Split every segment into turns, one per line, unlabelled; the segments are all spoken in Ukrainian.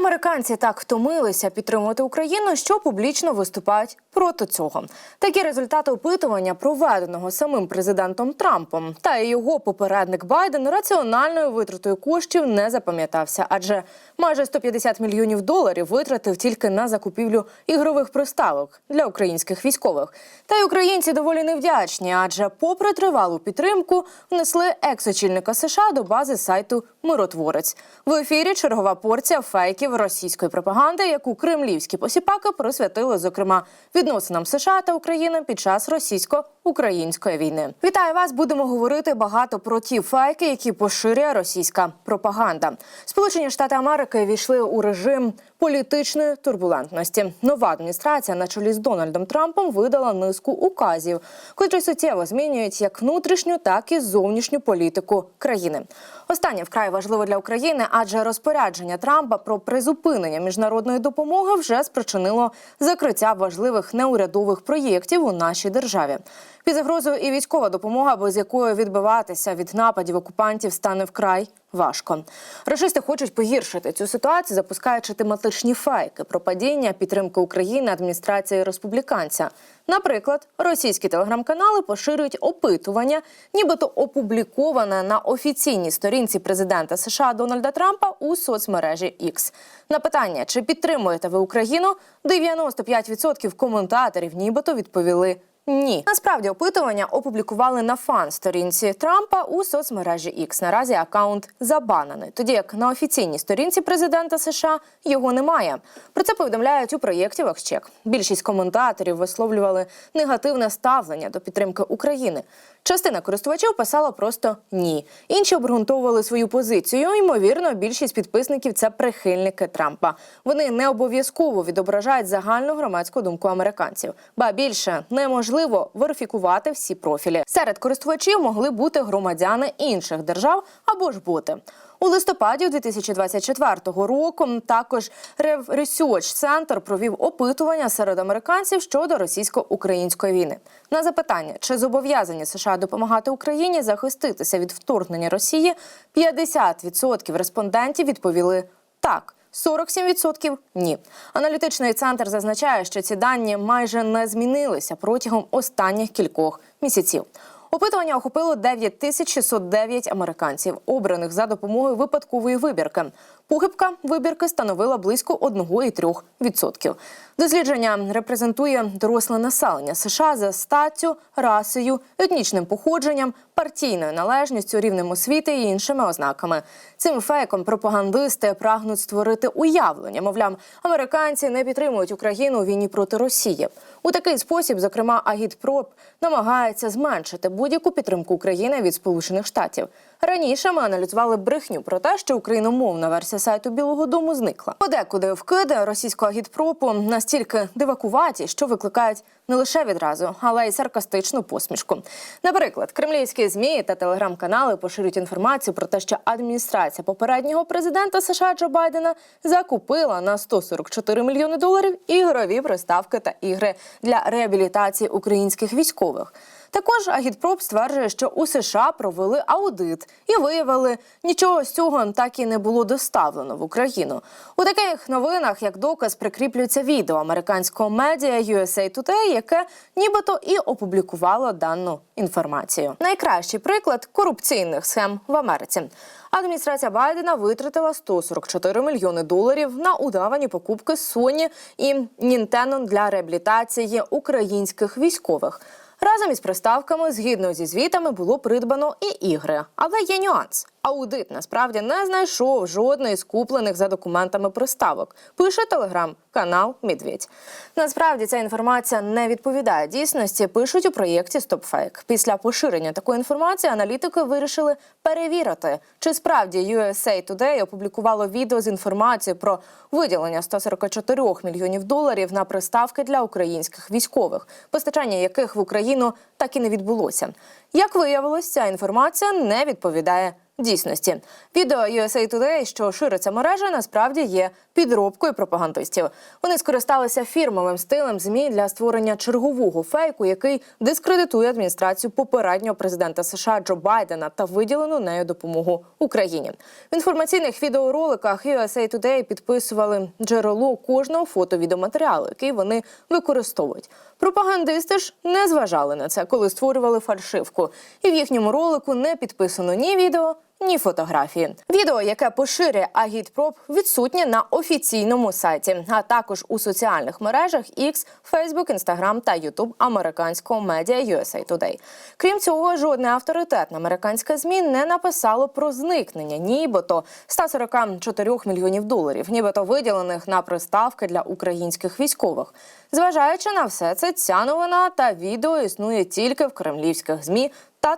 Американці так втомилися підтримувати Україну, що публічно виступають проти цього. Такі результати опитування, проведеного самим президентом Трампом, та його попередник Байден раціональною витратою коштів не запам'ятався, адже майже 150 мільйонів доларів витратив тільки на закупівлю ігрових приставок для українських військових. Та й українці доволі невдячні, адже, попри тривалу підтримку, внесли екс-очільника США до бази сайту Миротворець. В ефірі чергова порція фейків російської пропаганди, яку кремлівські посіпаки присвятили, зокрема, відносинам США та України під час російсько-української війни. Вітаю вас! Будемо говорити багато про ті фейки, які поширює російська пропаганда. Сполучені Штати Америки війшли у режим політичної турбулентності. Нова адміністрація на чолі з Дональдом Трампом видала низку указів, котрі суттєво змінюють як внутрішню, так і зовнішню політику країни. Останнє вкрай важливо для України, адже розпорядження Трампа про призупинення міжнародної допомоги вже спричинило закриття важливих неурядових проєктів у нашій державі. Під загрозою і військова допомога, без якої відбиватися від нападів окупантів стане вкрай важко. Рашисти хочуть погіршити цю ситуацію, запускаючи тематичні фейки про падіння підтримки України адміністрації республіканця. Наприклад, російські телеграм-канали поширюють опитування, нібито опубліковане на офіційній сторінці президента США Дональда Трампа у соцмережі X. На питання, чи підтримуєте ви Україну, 95% коментаторів нібито відповіли. Ні, насправді опитування опублікували на фан-сторінці Трампа у соцмережі X. Наразі акаунт забанений, тоді як на офіційній сторінці президента США його немає. Про це повідомляють у проєкті Вакчек. Більшість коментаторів висловлювали негативне ставлення до підтримки України. Частина користувачів писала просто ні. Інші обґрунтовували свою позицію. Ймовірно, більшість підписників це прихильники Трампа. Вони не обов'язково відображають загальну громадську думку американців. Ба більше неможливо верифікувати всі профілі. Серед користувачів могли бути громадяни інших держав або ж боти. У листопаді 2024 року також Research Center провів опитування серед американців щодо російсько-української війни. На запитання, чи зобов'язані США допомагати Україні захиститися від вторгнення Росії, 50% респондентів відповіли так. 47% – ні. Аналітичний центр зазначає, що ці дані майже не змінилися протягом останніх кількох місяців. Опитування охопило 9609 американців, обраних за допомогою випадкової вибірки. Похибка вибірки становила близько 1,3%. Дослідження репрезентує доросле населення США за статтю, расою, етнічним походженням, партійною належністю, рівнем освіти і іншими ознаками. Цим фейком пропагандисти прагнуть створити уявлення. Мовляв, американці не підтримують Україну у війні проти Росії. У такий спосіб, зокрема, Агітпроп намагається зменшити будь-яку підтримку України від Сполучених Штатів. Раніше ми аналізували брехню про те, що україномовна версія сайту Білого Дому зникла. Подекуди вкиди російського агітпропу настільки дивакуваті, що викликають не лише відразу, але й саркастичну посмішку. Наприклад, кремлівські змі та телеграм-канали поширюють інформацію про те, що адміністрація попереднього президента США Джо Байдена закупила на 144 мільйони доларів ігрові приставки та ігри для реабілітації українських військових. Також Агітпроп стверджує, що у США провели аудит і виявили, нічого з цього так і не було доставлено в Україну. У таких новинах, як доказ, прикріплюється відео американського медіа USA Today, яке нібито і опублікувало дану інформацію. Найкращий приклад корупційних схем в Америці. Адміністрація Байдена витратила 144 мільйони доларів на удавані покупки Sony і Nintendo для реабілітації українських військових. Разом із приставками, згідно зі звітами, було придбано і ігри. Але є нюанс. Аудит насправді не знайшов жодної з куплених за документами приставок. Пише телеграм-канал Медведь. Насправді ця інформація не відповідає дійсності. Пишуть у проєкті StopFake. Після поширення такої інформації аналітики вирішили перевірити, чи справді USA Today опублікувало відео з інформацією про виділення 144 мільйонів доларів на приставки для українських військових, постачання яких в Україну так і не відбулося. Як виявилось, ця інформація не відповідає дійсності. Відео USA Today, що шириться мережа, насправді є підробкою пропагандистів. Вони скористалися фірмовим стилем змі для створення чергового фейку, який дискредитує адміністрацію попереднього президента США Джо Байдена та виділену нею допомогу Україні. В інформаційних відеороликах USA Today підписували джерело кожного фото-відеоматеріалу, який вони використовують. Пропагандисти ж не зважали на це, коли створювали фальшивку. І в їхньому ролику не підписано ні відео, ні фотографії. Відео, яке поширює агітпроп, відсутнє на офіційному сайті, а також у соціальних мережах X, Facebook, Instagram та YouTube американського медіа USA Today. Крім цього, жодне авторитетне американське змі не написало про зникнення, нібито 144 мільйонів доларів, нібито виділених на приставки для українських військових. Зважаючи на все це, ця новина та відео існує тільки в кремлівських змі та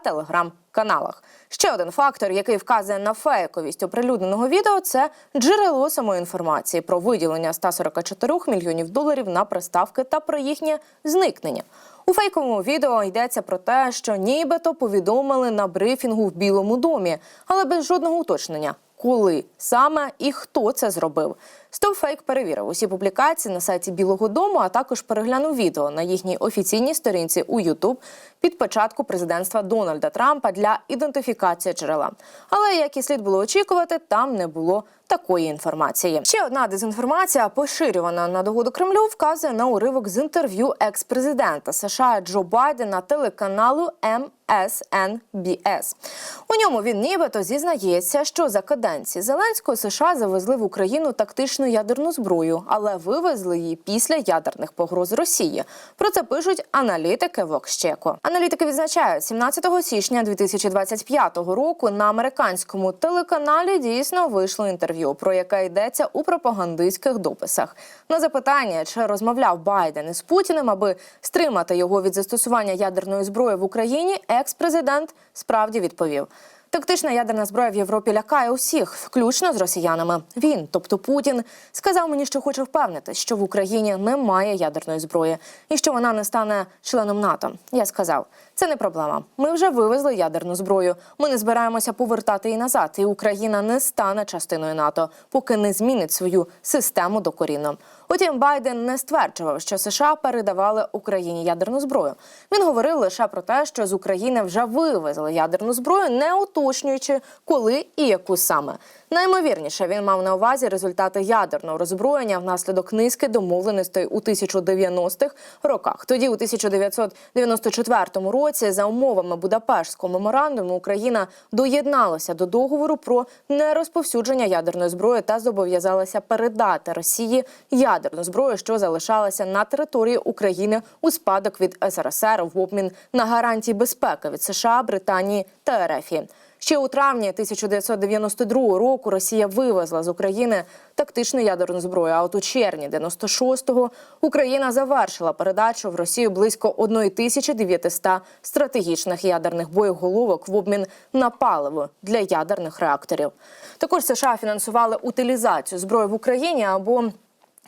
телеграм-каналах. Ще один фактор, який вказує на фейковість оприлюдненого відео, це джерело самої інформації про виділення 144 мільйонів доларів на приставки та про їхнє зникнення. У фейковому відео йдеться про те, що нібито повідомили на брифінгу в Білому домі, але без жодного уточнення. Коли саме і хто це зробив? Стовфейк перевірив усі публікації на сайті Білого Дому, а також переглянув відео на їхній офіційній сторінці у YouTube під початку президентства Дональда Трампа для ідентифікації джерела. Але як і слід було очікувати, там не було такої інформації. Ще одна дезінформація, поширювана на догоду Кремлю, вказує на уривок з інтерв'ю екс-президента США Джо Байдена телеканалу MSNBS. У ньому він нібито зізнається, що за каденції Зеленського США завезли в Україну тактичну ядерну зброю, але вивезли її після ядерних погроз Росії. Про це пишуть аналітики Вокщеко. Аналітики відзначають, 17 січня 2025 року на американському телеканалі дійсно вийшло інтерв'ю, про яке йдеться у пропагандистських дописах. На запитання, чи розмовляв Байден із Путіним, аби стримати його від застосування ядерної зброї в Україні, екс-президент справді відповів. Тактична ядерна зброя в Європі лякає усіх, включно з росіянами. Він, тобто Путін, сказав мені, що хоче впевнити, що в Україні немає ядерної зброї і що вона не стане членом НАТО. Я сказав, це не проблема. Ми вже вивезли ядерну зброю. Ми не збираємося повертати її назад, і Україна не стане частиною НАТО, поки не змінить свою систему докорінно. Утім, Байден не стверджував, що США передавали Україні ядерну зброю. Він говорив лише про те, що з України вже вивезли ядерну зброю, не уточнюючи, коли і яку саме. Наймовірніше він мав на увазі результати ядерного роззброєння внаслідок низки домовленостей у 1090-х роках. Тоді, у 1994 році, за умовами Будапештського меморандуму, Україна доєдналася до договору про нерозповсюдження ядерної зброї та зобов'язалася передати Росії ядерну зброю, що залишалася на території України у спадок від СРСР в обмін на гарантії безпеки від США, Британії та РФ. Ще у травні 1992 року Росія вивезла з України тактичну ядерну зброю. А от у червні 96-го Україна завершила передачу в Росію близько 1900 стратегічних ядерних боєголовок в обмін на паливо для ядерних реакторів. Також США фінансували утилізацію зброї в Україні або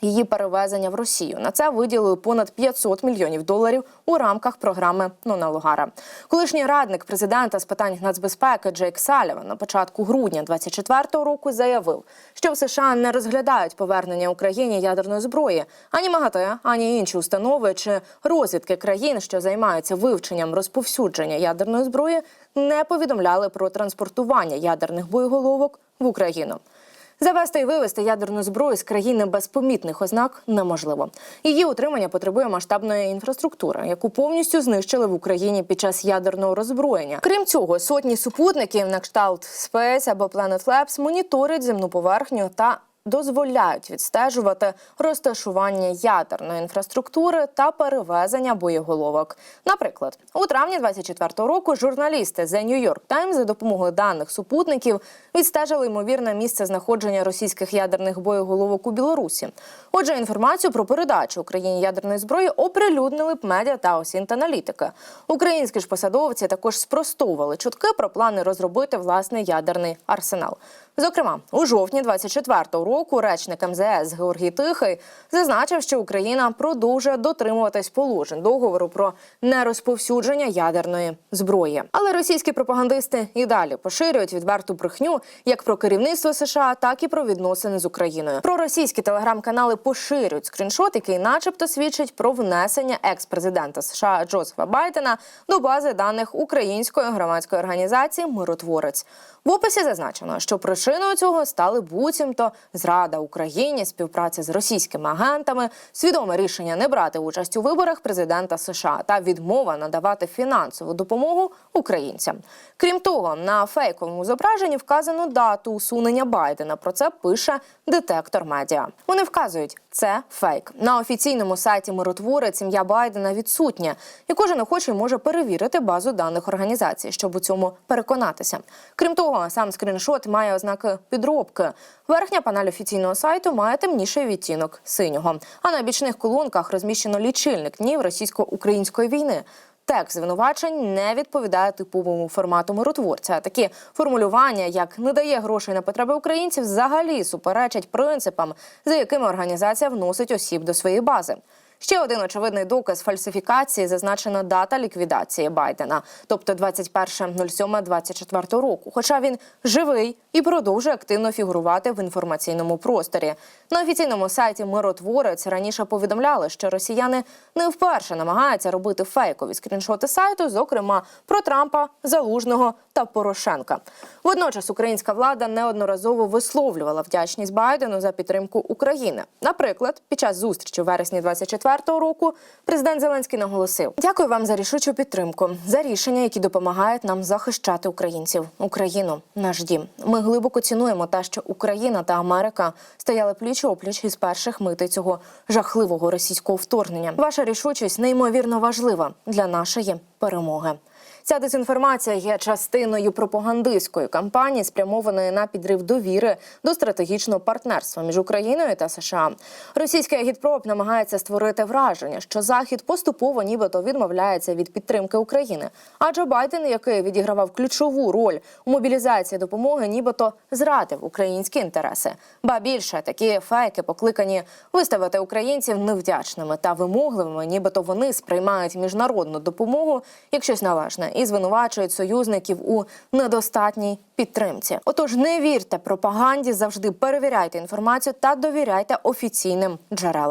її перевезення в Росію. На це виділили понад 500 мільйонів доларів у рамках програми Нона Лугара. Колишній радник президента з питань нацбезпеки Джейк Саліван на початку грудня 24-го року заявив, що в США не розглядають повернення Україні ядерної зброї ані МАГАТЕ, ані інші установи чи розвідки країн, що займаються вивченням розповсюдження ядерної зброї, не повідомляли про транспортування ядерних боєголовок в Україну. Завести і вивести ядерну зброю з країни без помітних ознак неможливо. Її утримання потребує масштабної інфраструктури, яку повністю знищили в Україні під час ядерного роззброєння. Крім цього, сотні супутників на кшталт Space або Planet Labs моніторять земну поверхню та дозволяють відстежувати розташування ядерної інфраструктури та перевезення боєголовок. Наприклад, у травні 24-го року журналісти The New York Times за допомогою даних супутників відстежили ймовірне місце знаходження російських ядерних боєголовок у Білорусі. Отже, інформацію про передачу Україні ядерної зброї оприлюднили б медіа та осінт-аналітика. Українські ж посадовці також спростовували чутки про плани розробити власний ядерний арсенал. Зокрема, у жовтні 24-го року речник МЗС Георгій Тихий зазначив, що Україна продовжує дотримуватись положень договору про нерозповсюдження ядерної зброї. Але російські пропагандисти і далі поширюють відверту брехню як про керівництво США, так і про відносини з Україною. Про російські телеграм-канали поширюють скріншот, який, начебто, свідчить про внесення екс-президента США Джозефа Байдена до бази даних української громадської організації Миротворець. В описі зазначено, що причиною цього стали буцімто зрада Україні, співпраця з російськими агентами, свідоме рішення не брати участь у виборах президента США та відмова надавати фінансову допомогу українцям. Крім того, на фейковому зображенні вказано дату усунення Байдена. Про це пише детектор медіа. Вони вказують, це фейк. На офіційному сайті миротворець ім'я Байдена відсутнє, і кожен охочий може перевірити базу даних організації, щоб у цьому переконатися. Крім того, сам скріншот має ознаки підробки. Верхня панель офіційного сайту має темніший відтінок синього. А на бічних колонках розміщено лічильник днів російсько-української війни. Текст звинувачень не відповідає типовому формату миротворця. Такі формулювання, як не дає грошей на потреби українців, взагалі суперечать принципам, за якими організація вносить осіб до своєї бази. Ще один очевидний доказ фальсифікації зазначена дата ліквідації Байдена, тобто 21.07.24 року. Хоча він живий і продовжує активно фігурувати в інформаційному просторі. На офіційному сайті Миротворець раніше повідомляли, що росіяни не вперше намагаються робити фейкові скріншоти сайту, зокрема про Трампа, Залужного та Порошенка. Водночас українська влада неодноразово висловлювала вдячність Байдену за підтримку України. Наприклад, під час зустрічі у вересні 24-го року президент Зеленський наголосив: Дякую вам за рішучу підтримку, за рішення, які допомагають нам захищати українців, Україну, наш дім. Ми глибоко цінуємо те, що Україна та Америка стояли пліч опліч із перших мити цього жахливого російського вторгнення. Ваша рішучість неймовірно важлива для нашої перемоги. Ця дезінформація є частиною пропагандистської кампанії, спрямованої на підрив довіри до стратегічного партнерства між Україною та США. Російський агітпроп намагається створити враження, що Захід поступово нібито відмовляється від підтримки України. Адже Байден, який відігравав ключову роль у мобілізації допомоги, нібито зрадив українські інтереси. Ба більше такі фейки покликані виставити українців невдячними та вимогливими, нібито вони сприймають міжнародну допомогу як щось належне і звинувачують союзників у недостатній підтримці. Отож, не вірте пропаганді, завжди перевіряйте інформацію та довіряйте офіційним джерелам.